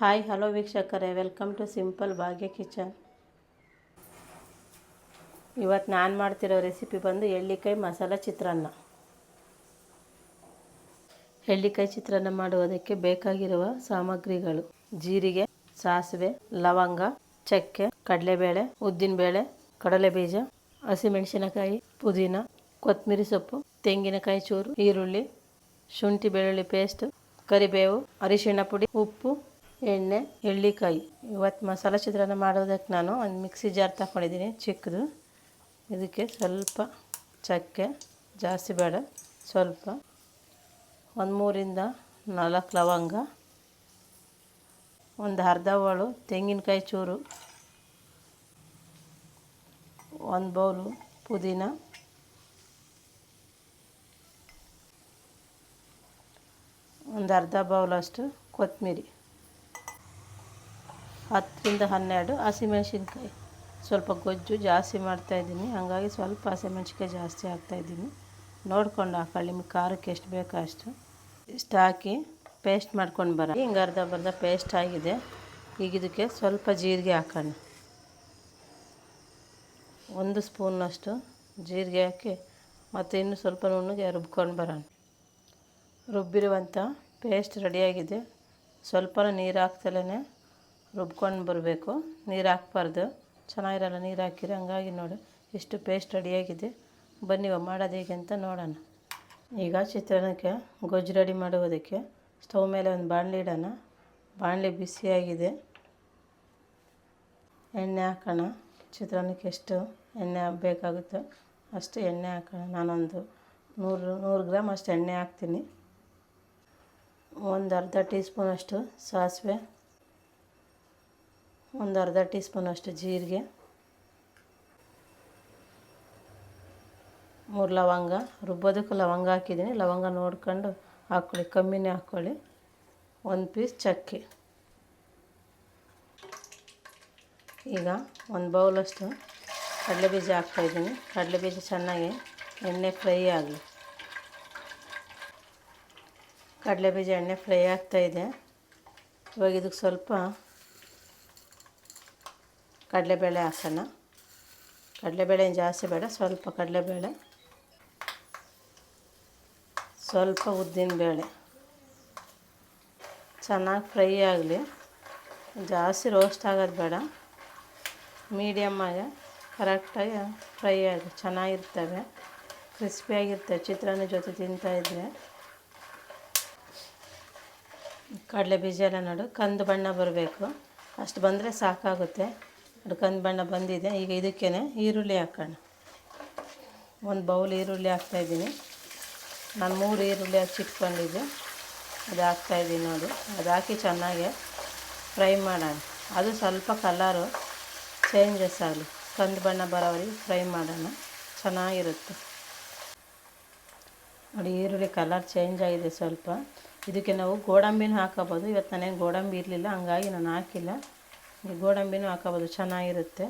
Hi, hello ವೀಕ್ಷಕರೇ, welcome to simple Bhagya kitchen. ಇವತ್ತು ನಾನು ಮಾಡ್ತಿರೋ ರೆಸಿಪಿ ಬಂದು ಎಳ್ಳಿಕಾಯಿ ಮಸಾಲ ಚಿತ್ರಾನ್ನ. ಎಳ್ಳಿಕಾಯಿ ಚಿತ್ರಾನ್ನ ಮಾಡುವುದಕ್ಕೆ ಬೇಕಾಗಿರುವ ಸಾಮಗ್ರಿಗಳು ಜೀರಿಗೆ, ಸಾಸಿವೆ, ಲವಂಗ, ಚಕ್ಕೆ, ಕಡಲೆಬೇಳೆ, ಉದ್ದಿನಬೇಳೆ, ಕಡಲೆಬೀಜ, ಹಸಿಮೆಣಸಿನಕಾಯಿ, ಪುದೀನ ಕೊತ್ತಂಬರಿ ಸೊಪ್ಪು, ತೆಂಗಿನಕಾಯಿ ಚೂರು, ಈರುಳ್ಳಿ, ಶುಂಠಿ ಬೆಳ್ಳುಳ್ಳಿ ಪೇಸ್ಟ್, ಕರಿಬೇವು, ಅರಿಶಿಣ ಪುಡಿ, ಉಪ್ಪು ಎಣ್ಣೆ, ಎಳ್ಳಿಕಾಯಿ. ಇವತ್ತು ಮಸಾಲೆ ಚಿತ್ರಾನ್ನ ಮಾಡೋದಕ್ಕೆ ನಾನು ಒಂದು ಮಿಕ್ಸಿ ಜಾರ್ ತಗೊಂಡಿದ್ದೀನಿ, ಚಿಕ್ಕದು. ಇದಕ್ಕೆ ಸ್ವಲ್ಪ ಚಕ್ಕೆ, ಜಾಸ್ತಿ ಬೇಡ, ಸ್ವಲ್ಪ. ಒಂದು ಮೂರಿಂದ ನಾಲ್ಕು ಲವಂಗ. ಒಂದು ಅರ್ಧ ಹೋಳು ತೆಂಗಿನಕಾಯಿ ಚೂರು. ಒಂದು ಬೌಲು ಪುದೀನ. ಒಂದು ಅರ್ಧ ಬೌಲಷ್ಟು ಕೊತ್ತಂಬರಿ. ಹತ್ತರಿಂದ ಹನ್ನೆರಡು ಹಸಿಮೆಣ್ಸಿನ್ಕಾಯಿ. ಸ್ವಲ್ಪ ಗೊಜ್ಜು ಜಾಸ್ತಿ ಮಾಡ್ತಾಯಿದ್ದೀನಿ ಹಾಗಾಗಿ ಸ್ವಲ್ಪ ಹಸಿಮೆಣ್ಸಿನ್ಕಾಯಿ ಜಾಸ್ತಿ ಹಾಕ್ತಾಯಿದ್ದೀನಿ ನೋಡ್ಕೊಂಡು ಹಾಕೊಳ್ಳಿ ನಿಮ್ಗೆ ಖಾರಕ್ಕೆ ಎಷ್ಟು ಬೇಕೋ ಅಷ್ಟು. ಇಷ್ಟು ಹಾಕಿ ಪೇಸ್ಟ್ ಮಾಡ್ಕೊಂಡು ಬರ. ಹಿಂಗೆ ಅರ್ಧ ಬರ್ಧ ಪೇಸ್ಟ್ ಆಗಿದೆ. ಈಗ ಇದಕ್ಕೆ ಸ್ವಲ್ಪ ಜೀರಿಗೆ ಹಾಕೋಣ. ಒಂದು ಸ್ಪೂನಷ್ಟು ಜೀರಿಗೆ ಹಾಕಿ, ಮತ್ತು ಇನ್ನೂ ಸ್ವಲ್ಪ ನುಣ್ಣಗೆ ರುಬ್ಕೊಂಡು ಬರೋಣ. ರುಬ್ಬಿರುವಂಥ ಪೇಸ್ಟ್ ರೆಡಿಯಾಗಿದೆ ಸ್ವಲ್ಪ ನೀರು ಹಾಕ್ತಲೇ ರುಬ್ಕೊಂಡು ಬರಬೇಕು. ನೀರು ಹಾಕ್ಬಾರ್ದು. ಚೆನ್ನಾಗಿರಲ್ಲ ನೀರು ಹಾಕಿರಿ ಹಂಗಾಗಿ ನೋಡಿ. ಇಷ್ಟು ಪೇಸ್ಟ್ ರೆಡಿಯಾಗಿದೆ ಬನ್ನಿ ಮಾಡೋದು ಹೇಗೆ ಅಂತ ನೋಡೋಣ. ಈಗ ಚಿತ್ರಾನ್ನಕ್ಕೆ ಗೊಜ್ಜು ರೆಡಿ ಮಾಡುವುದಕ್ಕೆ ಸ್ಟವ್ ಮೇಲೆ ಒಂದು ಬಾಣಲಿ ಇಡೋಣ. ಬಾಣಲಿ ಬಿಸಿಯಾಗಿದೆ ಎಣ್ಣೆ ಹಾಕೋಣ. ಚಿತ್ರಾನ್ನಕ್ಕೆ ಎಷ್ಟು ಎಣ್ಣೆ ಬೇಕಾಗುತ್ತೋ ಅಷ್ಟು ಎಣ್ಣೆ ಹಾಕೋಣ. ನಾನೊಂದು ನೂರು ನೂರು ಗ್ರಾಮ್ ಅಷ್ಟು ಎಣ್ಣೆ ಹಾಕ್ತೀನಿ. ಒಂದು ಅರ್ಧ ಟೀ ಸ್ಪೂನಷ್ಟು ಸಾಸಿವೆ. ಒಂದು ಅರ್ಧ ಟೀ ಸ್ಪೂನಷ್ಟು ಜೀರಿಗೆ, ಮೂರು ಲವಂಗ, ರುಬ್ಬೋದಕ್ಕೆ ಲವಂಗ ಹಾಕಿದ್ದೀನಿ. ಲವಂಗ ನೋಡ್ಕೊಂಡು ಹಾಕ್ಕೊಳ್ಳಿ ಕಮ್ಮಿನೇ ಹಾಕ್ಕೊಳ್ಳಿ ಒಂದು ಪೀಸ್ ಚಕ್ಕೆ. ಈಗ ಒಂದು ಬೌಲಷ್ಟು ಕಡಲೆ ಬೀಜ ಹಾಕ್ತಾಯಿದ್ದೀನಿ ಕಡಲೆಬೀಜ ಚೆನ್ನಾಗಿ ಎಣ್ಣೆ ಫ್ರೈ ಆಗಲಿ. ಕಡಲೆ ಬೀಜ ಎಣ್ಣೆ ಫ್ರೈ ಆಗ್ತಾಯಿದೆ ಇವಾಗ ಇದಕ್ಕೆ ಸ್ವಲ್ಪ ಕಡಲೆಬೇಳೆ ಹಾಕೋಣ. ಕಡಲೆಬೇಳೆ ಜಾಸ್ತಿ ಬೇಡ, ಸ್ವಲ್ಪ ಕಡಲೆಬೇಳೆ. ಸ್ವಲ್ಪ ಉದ್ದಿನಬೇಳೆ ಚೆನ್ನಾಗಿ ಫ್ರೈ ಆಗಲಿ. ಜಾಸ್ತಿ ರೋಸ್ಟ್ ಆಗೋದು ಬೇಡ. ಮೀಡಿಯಮ್ಮಾಗೆ ಕರೆಕ್ಟಾಗಿ ಫ್ರೈ ಆಗಲಿ. ಚೆನ್ನಾಗಿರ್ತವೆ. ಕ್ರಿಸ್ಪಿಯಾಗಿರ್ತವೆ ಚಿತ್ರಾನ್ನ ಜೊತೆ ತಿಂತಾಯಿದ್ರೆ ಕಡಲೆ ಬೀಜ ಎಲ್ಲ ನೋಡು, ಕಂದು ಬಣ್ಣ ಬರಬೇಕು. ಅಷ್ಟು ಬಂದರೆ ಸಾಕಾಗುತ್ತೆ. ಅದು ಕಂದು ಬಣ್ಣ ಬಂದಿದೆ. ಈಗ ಇದಕ್ಕೇ ಈರುಳ್ಳಿ ಹಾಕೋಣ. ಒಂದು ಬೌಲ್ ಈರುಳ್ಳಿ ಹಾಕ್ತಾಯಿದ್ದೀನಿ ನಾನು ಮೂರು ಈರುಳ್ಳಿ ಹಚ್ಚಿಟ್ಕೊಂಡಿದ್ದೆ ಅದು ಹಾಕ್ತಾಯಿದ್ದೀನಿ ನೋಡಿ. ಅದು ಹಾಕಿ ಚೆನ್ನಾಗಿ ಫ್ರೈ ಮಾಡೋಣ. ಅದು ಸ್ವಲ್ಪ ಕಲರು ಚೇಂಜಸ್ ಆಗಲಿ ಕಂದು ಬಣ್ಣ ಬರೋವರೆಗೆ ಫ್ರೈ ಮಾಡೋಣ. ಚೆನ್ನಾಗಿರುತ್ತೆ. ನೋಡಿ, ಈರುಳ್ಳಿ ಕಲರ್ ಚೇಂಜ್ ಆಗಿದೆ ಸ್ವಲ್ಪ. ಇದಕ್ಕೆ ನಾವು ಗೋಡಂಬಿನೂ ಹಾಕೋಬೋದು. ಇವತ್ತು ನಾನೇನು ಗೋಡಂಬಿ ಇರಲಿಲ್ಲ. ಹಂಗಾಗಿ ನಾನು ಹಾಕಿಲ್ಲ. ಗೋಡಂಬಿನೂ ಹಾಕೋಬೋದು, ಚೆನ್ನಾಗಿರುತ್ತೆ.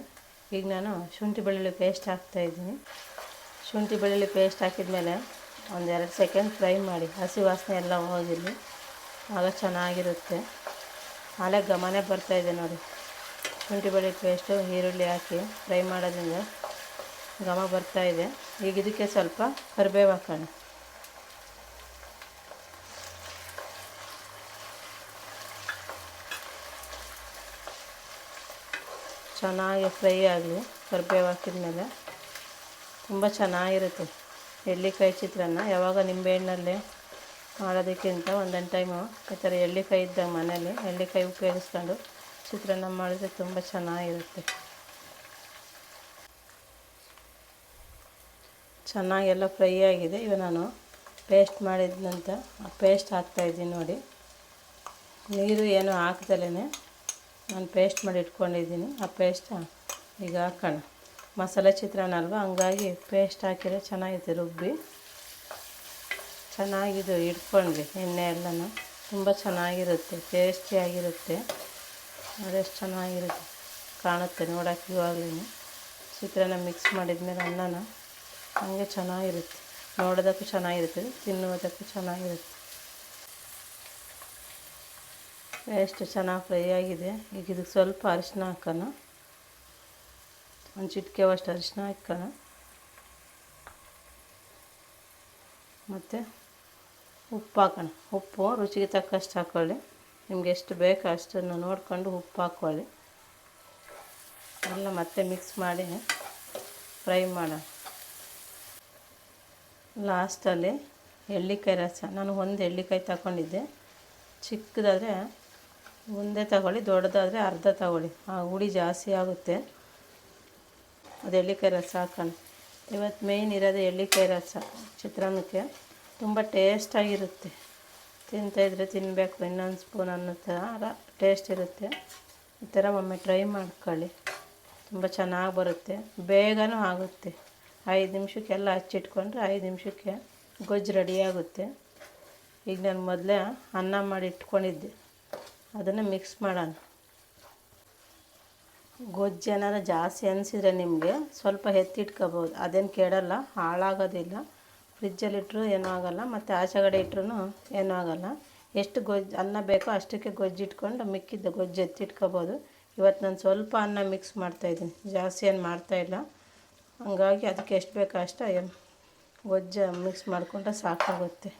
ಈಗ ನಾನು ಶುಂಠಿ ಬೆಳ್ಳುಳ್ಳಿ ಪೇಸ್ಟ್ ಹಾಕ್ತಾಯಿದ್ದೀನಿ ಶುಂಠಿ ಬೆಳ್ಳುಳ್ಳಿ ಪೇಸ್ಟ್ ಹಾಕಿದ್ಮೇಲೆ ಒಂದೆರಡು ಸೆಕೆಂಡ್ ಫ್ರೈ ಮಾಡಿ, ಹಸಿ ವಾಸನೆ ಎಲ್ಲ ಹೋಗಿರಲಿ. ಆಗ ಚೆನ್ನಾಗಿರುತ್ತೆ. ಆಲೆ ಘಮನೇ ಬರ್ತಾಯಿದೆ ನೋಡಿ. ಶುಂಠಿ ಬೆಳ್ಳುಳ್ಳಿ ಪೇಸ್ಟು ಈರುಳ್ಳಿ ಹಾಕಿ ಫ್ರೈ ಮಾಡೋದ್ರಿಂದ ಘಮ ಬರ್ತಾಯಿದೆ ಈಗ ಇದಕ್ಕೆ ಸ್ವಲ್ಪ ಕರಿಬೇವು ಹಾಕೋಣ. ಚೆನ್ನಾಗಿ ಫ್ರೈ ಆಗಲಿ ಕರಿಬೇವು ಹಾಕಿದ್ಮೇಲೆ ತುಂಬ ಚೆನ್ನಾಗಿರುತ್ತೆ ಎಳ್ಳಿಕಾಯಿ ಚಿತ್ರಾನ್ನ. ಯಾವಾಗ ನಿಂಬೆಹಣ್ಣಲ್ಲಿ ಮಾಡೋದಕ್ಕಿಂತ ಒಂದೊಂದು ಟೈಮು ಈ ಥರ ಎಳ್ಳಿಕಾಯಿ ಇದ್ದಾಗ ಮನೇಲಿ ಎಳ್ಳಿಕಾಯಿ ಉಪಯೋಗಿಸ್ಕೊಂಡು ಚಿತ್ರಾನ್ನ ಮಾಡಿದ್ರೆ ತುಂಬ ಚೆನ್ನಾಗಿರುತ್ತೆ. ಚೆನ್ನಾಗೆಲ್ಲ ಫ್ರೈ ಆಗಿದೆ. ಇವಾಗ ನಾನು ಪೇಸ್ಟ್ ಮಾಡಿದ ನಂತರ, ಆ ಪೇಸ್ಟ್ ಹಾಕ್ತಾಯಿದ್ದೀನಿ ನೋಡಿ. ನೀರು ಏನು ಹಾಕ್ದಲೇ ನಾನು ಪೇಸ್ಟ್ ಮಾಡಿ ಇಟ್ಕೊಂಡಿದ್ದೀನಿ. ಆ ಪೇಸ್ಟ ಈಗ ಹಾಕೋಣ. ಮಸಾಲೆ ಚಿತ್ರಾನ್ನ ಅಲ್ವಾ? ಹಂಗಾಗಿ ಪೇಸ್ಟ್ ಹಾಕಿದರೆ ಚೆನ್ನಾಗಿದೆ ರುಬ್ಬಿ. ಚೆನ್ನಾಗಿದು ಇಟ್ಕೊಂಡ್ವಿ ಎಣ್ಣೆ ಎಲ್ಲನೂ. ತುಂಬ ಚೆನ್ನಾಗಿರುತ್ತೆ ಟೇಸ್ಟಿಯಾಗಿರುತ್ತೆ ಅದೆಷ್ಟು ಚೆನ್ನಾಗಿರುತ್ತೆ ಕಾಣುತ್ತೆ ನೋಡೋಕೆ ಇವಾಗಲೂ ಚಿತ್ರಾನ್ನ ಮಿಕ್ಸ್ ಮಾಡಿದ್ಮೇಲೆ ಅನ್ನನ, ಹಾಗೆ ಚೆನ್ನಾಗಿರುತ್ತೆ. ನೋಡೋದಕ್ಕೂ ಚೆನ್ನಾಗಿರುತ್ತೆ, ತಿನ್ನುವುದಕ್ಕೂ ಚೆನ್ನಾಗಿರುತ್ತೆ. ಎಷ್ಟು ಚೆನ್ನಾಗಿ ಫ್ರೈ ಆಗಿದೆ. ಈಗ ಇದಕ್ಕೆ ಸ್ವಲ್ಪ ಅರಿಶಿನ ಹಾಕೋಣ. ಒಂದು ಚಿಟಿಕೆ ಅಷ್ಟು ಅರಿಶಿನ ಹಾಕೋಣ. ಮತ್ತು ಉಪ್ಪು ಹಾಕೋಣ. ಉಪ್ಪು ರುಚಿಗೆ ತಕ್ಕಷ್ಟು ಹಾಕ್ಕೊಳ್ಳಿ ನಿಮ್ಗೆ ಎಷ್ಟು ಬೇಕೋ ಅಷ್ಟನ್ನು ನೋಡಿಕೊಂಡು ಉಪ್ಪು ಹಾಕ್ಕೊಳ್ಳಿ ಎಲ್ಲ ಮತ್ತೆ ಮಿಕ್ಸ್ ಮಾಡಿ ಫ್ರೈ ಮಾಡೋಣ. ಲಾಸ್ಟಲ್ಲಿ ಎಳ್ಳಿಕಾಯಿ ರಸ. ನಾನು ಒಂದು ಎಳ್ಳಿಕಾಯಿ ತಗೊಂಡಿದ್ದೆ. ಚಿಕ್ಕದಾದರೆ ಒಂದೇ ತಗೊಳ್ಳಿ, ದೊಡ್ಡದಾದರೆ ಅರ್ಧ ತಗೊಳ್ಳಿ. ಆ ಹುಳಿ ಜಾಸ್ತಿ ಆಗುತ್ತೆ. ಅದು ಎಳ್ಳಿಕಾಯಿ ರಸ ಹಾಕೋಣ. ಇವತ್ತು ಮೇಯ್ನ್ ಇರೋದು ಎಳ್ಳಿಕಾಯಿ ರಸ, ಚಿತ್ರಾನ್ನಕ್ಕೆ. ತುಂಬ ಟೇಸ್ಟಾಗಿರುತ್ತೆ ತಿಂತಾಯಿದ್ರೆ ತಿನ್ನಬೇಕು ಇನ್ನೊಂದು ಸ್ಪೂನ್ ಅನ್ನೋ ಥರ ಟೇಸ್ಟ್ ಇರುತ್ತೆ. ಈ ಥರ ಒಮ್ಮೆ ಟ್ರೈ ಮಾಡ್ಕೊಳ್ಳಿ. ತುಂಬ ಚೆನ್ನಾಗಿ ಬರುತ್ತೆ. ಬೇಗನೂ ಆಗುತ್ತೆ. ಐದು ನಿಮಿಷಕ್ಕೆಲ್ಲ ಹಚ್ಚಿಟ್ಕೊಂಡ್ರೆ ಐದು ನಿಮಿಷಕ್ಕೆ ಗೊಜ್ಜು ರೆಡಿಯಾಗುತ್ತೆ ಈಗ ನಾನು ಮೊದಲೇ ಅನ್ನ ಮಾಡಿ ಇಟ್ಕೊಂಡಿದ್ದೆ. ಅದನ್ನು ಮಿಕ್ಸ್ ಮಾಡೋಣ. ಗೊಜ್ಜು ಏನಾರ ಜಾಸ್ತಿ ಅನಿಸಿದ್ರೆ ನಿಮಗೆ ಸ್ವಲ್ಪ ಎತ್ತಿಟ್ಕೋಬೋದು. ಅದೇನು ಕೆಡಲ್ಲ ಹಾಳಾಗೋದಿಲ್ಲ. ಫ್ರಿಜ್ಜಲ್ಲಿಟ್ಟರು ಏನೂ ಆಗೋಲ್ಲ, ಮತ್ತು ಆಚೆಗಡೆ ಇಟ್ಟರು ಏನೂ ಆಗೋಲ್ಲ. ಎಷ್ಟು ಗೊಜ್ಜು ಅನ್ನ ಬೇಕೋ ಅಷ್ಟಕ್ಕೆ ಗೊಜ್ಜು ಇಟ್ಕೊಂಡು ಮಿಕ್ಕಿದ್ದ ಗೊಜ್ಜು ಎತ್ತಿಟ್ಕೋಬೋದು. ಇವತ್ತು ನಾನು ಸ್ವಲ್ಪ ಅನ್ನ ಮಿಕ್ಸ್ ಮಾಡ್ತಾಯಿದ್ದೀನಿ ಜಾಸ್ತಿ ಏನು ಮಾಡ್ತಾಯಿಲ್ಲ ಹಂಗಾಗಿ ಅದಕ್ಕೆ ಎಷ್ಟು ಬೇಕೋ ಅಷ್ಟು ಗೊಜ್ಜು ಮಿಕ್ಸ್ ಮಾಡಿಕೊಂಡ್ರೆ ಸಾಕಾಗುತ್ತೆ.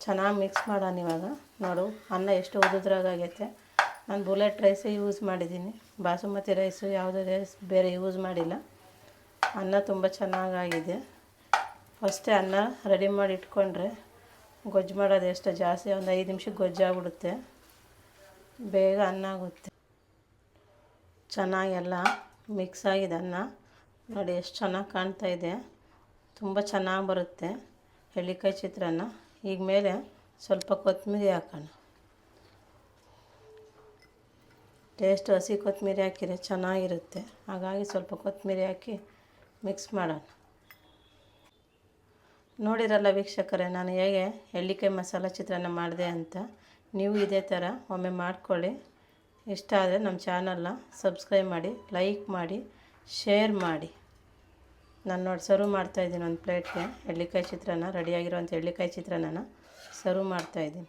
ಚೆನ್ನಾಗಿ ಮಿಕ್ಸ್ ಮಾಡೋಣ ಇವಾಗ. ನೋಡು, ಅನ್ನ ಎಷ್ಟು ಉದ್ರಾಗೈತೆ ನಾನು ಬುಲೆಟ್ ರೈಸೇ ಯೂಸ್ ಮಾಡಿದ್ದೀನಿ. ಬಾಸುಮತಿ ರೈಸು ಯಾವುದೇ ರೈಸ್ ಬೇರೆ ಯೂಸ್ ಮಾಡಿಲ್ಲ. ಅನ್ನ ತುಂಬ ಚೆನ್ನಾಗಾಗಿದೆ ಫಸ್ಟೇ ಅನ್ನ ರೆಡಿ ಮಾಡಿ ಇಟ್ಕೊಂಡ್ರೆ ಗೊಜ್ಜು ಮಾಡೋದು ಎಷ್ಟು ಜಾಸ್ತಿ, ಒಂದು ಐದು ನಿಮಿಷಕ್ಕೆ ಗೊಜ್ಜಾಗ್ಬಿಡುತ್ತೆ ಬೇಗ ಅನ್ನ ಆಗುತ್ತೆ. ಚೆನ್ನಾಗೆಲ್ಲ ಮಿಕ್ಸ್ ಆಗಿದೆ ಅನ್ನ. ನೋಡಿ, ಎಷ್ಟು ಚೆನ್ನಾಗಿ ಕಾಣ್ತಾ ಇದೆ. ತುಂಬ ಚೆನ್ನಾಗಿ ಬರುತ್ತೆ. ಎಳ್ಳಿಕಾಯಿ ಚಿತ್ರಾನ್ನ. ಈಗ ಮೇಲೆ ಸ್ವಲ್ಪ ಕೊತ್ತಂಬರಿ ಹಾಕೋಣ. ಟೇಸ್ಟ್ ಹಸಿ ಕೊತ್ತಂಬರಿ ಹಾಕಿದರೆ ಚೆನ್ನಾಗಿರುತ್ತೆ. ಹಾಗಾಗಿ ಸ್ವಲ್ಪ ಕೊತ್ತಂಬರಿ ಹಾಕಿ ಮಿಕ್ಸ್ ಮಾಡೋಣ. ನೋಡಿರಲ್ಲ ವೀಕ್ಷಕರೇ, ನಾನು ಹೇಗೆ ಎಳ್ಳಿಕಾಯಿ ಮಸಾಲ ಚಿತ್ರಾನ್ನ ಮಾಡಿದೆ ಅಂತ. ನೀವು ಇದೇ ಥರ ಒಮ್ಮೆ ಮಾಡ್ಕೊಳ್ಳಿ. ಇಷ್ಟ ಆದರೆ ನಮ್ಮ ಚಾನಲ್ನ ಸಬ್ಸ್ಕ್ರೈಬ್ ಮಾಡಿ ಲೈಕ್ ಮಾಡಿ ಶೇರ್ ಮಾಡಿ. ನಾನು ನೋಡಿ ಸರ್ವ್ ಮಾಡ್ತಾಯಿದ್ದೀನಿ ಒಂದು ಪ್ಲೇಟ್ಗೆ. ಎಳ್ಳಿಕಾಯಿ ಚಿತ್ರಾನ್ನ ರೆಡಿಯಾಗಿರೋಂಥ ಎಳ್ಳಿಕಾಯಿ ಚಿತ್ರಾನ್ನ ಸರ್ವ್ ಮಾಡ್ತಾಯಿದ್ದೀನಿ